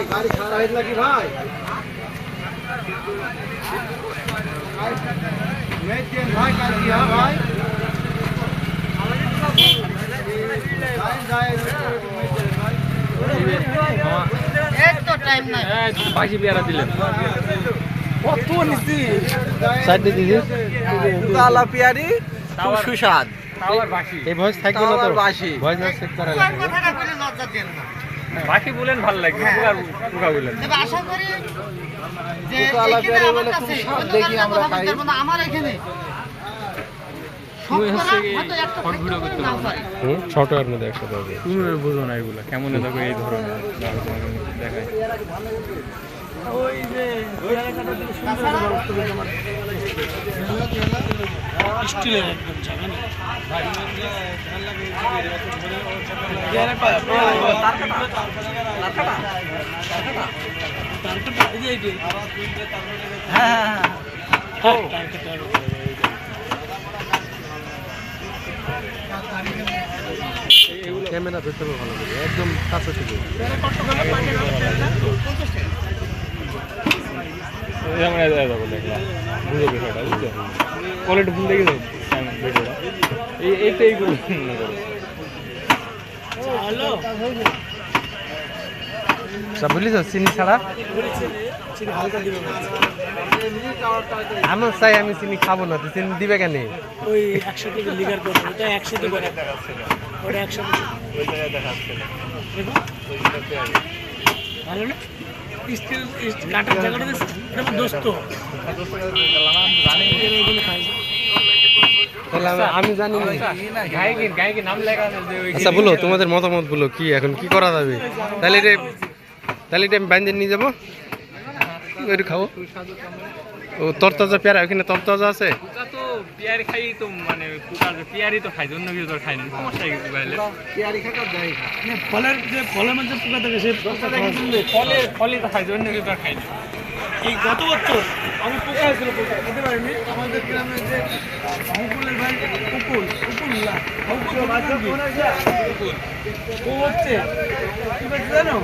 ভাই গাড়ি খারাপ হয়েছে নাকি ভাই? হ্যাঁ পেয়ারা দিলেন কত নিছি সাইডে দিদি কালা পিয়ারি খুব সুস্বাদ এই ভয়েস থাকবে না তো। ভয়েস না সেট করা লাগবে বাকি বলেন ভালো লাগে পুকা বলেন তবে আশা করি যে এখানে আমার কাছে খুব স্বাদ অন্য দেখি আমরা খাই। বলতে পারব না, আমার এখানে তুমি মধ্যে একসাথে হবে বুঝো না এগুলো কেমন দেখো এই ধরনের দাঁড়াও তোমাকে দেখাই ক্যামেরা ধরতে হবে ভালো করে একদম কাছে থেকে আমরা যাব দেখলাম বুঝো বিষয়টা বুঝছ কোয়ালিটি ভুল দেখে যাও ভিডিওটা এই এই তো এইগুলো মনে করো সব বুঝলি তো চিনি ছাড়া? আমার চাই আমি চিনি খাব না তো চিনি দিবে কেন? ওই একশো থেকে লিগার করবে ওটা একশো থেকে ওটা একশো ভালো না? স্টিল কাটার জায়গাটা দোস্ত। আমি- আমি জানি ওই আচ্ছা বলো তোমাদের মতামত বলো কি এখন? কি করা যাবে? তাহলে এটা তাহলে এটা আমি বাইন্দে নিয়ে যাব। একটু খাব। ও তরতাজা পেয়ারা ওখানে তরতাজা আছে? তো পিয়ারি খাই তো মানে পিয়ারি তো খাই অন্য কিছু তো খাই না। সমস্যা কি কুকাইলে পিয়ারি খাটা যাই মানে ফলের যে ফলের মধ্যে পোকা থাকে কিন্তু ফলে ফলে তো খাই অন্য কিছু তো খাই না। এই গত বছর আমি পোকা হয়েছিল পোকা খেতে পারিনি আমাদের গ্রামে যে মুকুলের ভাই ও হচ্ছে কি বলছে জানো?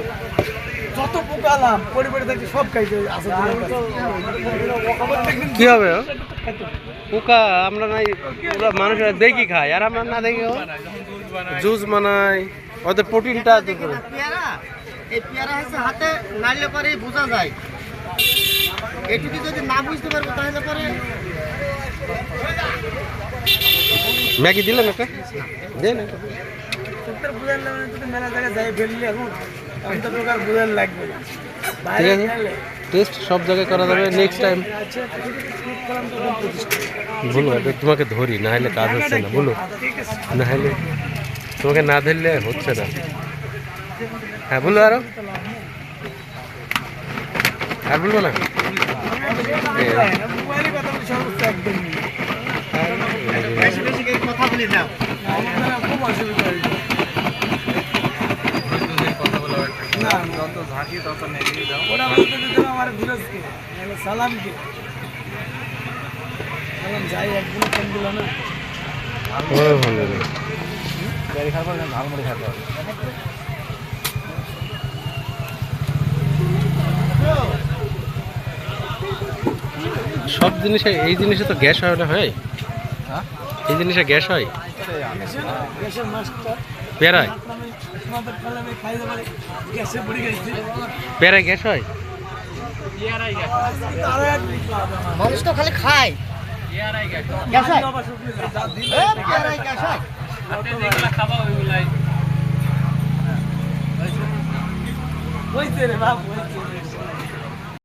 যত পোকা আলাম পরিবারে থাকছে সব খাইছে কি হবে পোকা আমরা নাই ওরা মানুষেরা দেখি খায় আর আমরা না দেখি ও। জুস বানাই ওদের প্রোটিনটা এই পেয়ারা হচ্ছে হাতে নাড়লে পরে বোঝা যায়। এটুকু যদি না বুঝতে পারব তাহলে পরে ম্যাগি দিলাম একটা? দেন বুঝার লাগবে মেলা জায়গায় যাই ফেললি এখন অন্ত প্রকার বুঝার লাগবে না। ঠিক আছে। টেস্ট সব জায়গায় করা যাবে। নেক্সট টাইম বলো তোমাকে ধরি না হলে কাজ হচ্ছে না বলো। ঠিক না হলে তোমাকে না ধরলে হচ্ছে না। হ্যাঁ বলো আরও। আর বলব না কথা বলি কথা বলি খুব অসুবিধা যত ঝাঁকি তত দাও ওরা বলতে দিত আমার সালামকে সালাম যাই একদিন ফোন দিল না ও ভালো রে। পিয়ারি খাব না ঝালমুড়ি সব জিনিসে এই জিনিসে তো গ্যাস হয় না হয় হ্যাঁ? এই জিনিসে গ্যাস হয়। কালামে খাই দেবার গ্যাসে হয়? মানুষ তো খালি খায়। গ্যাস হয়। গ্যাস হয়? খাবা ওইগুলাই। রে বাপ।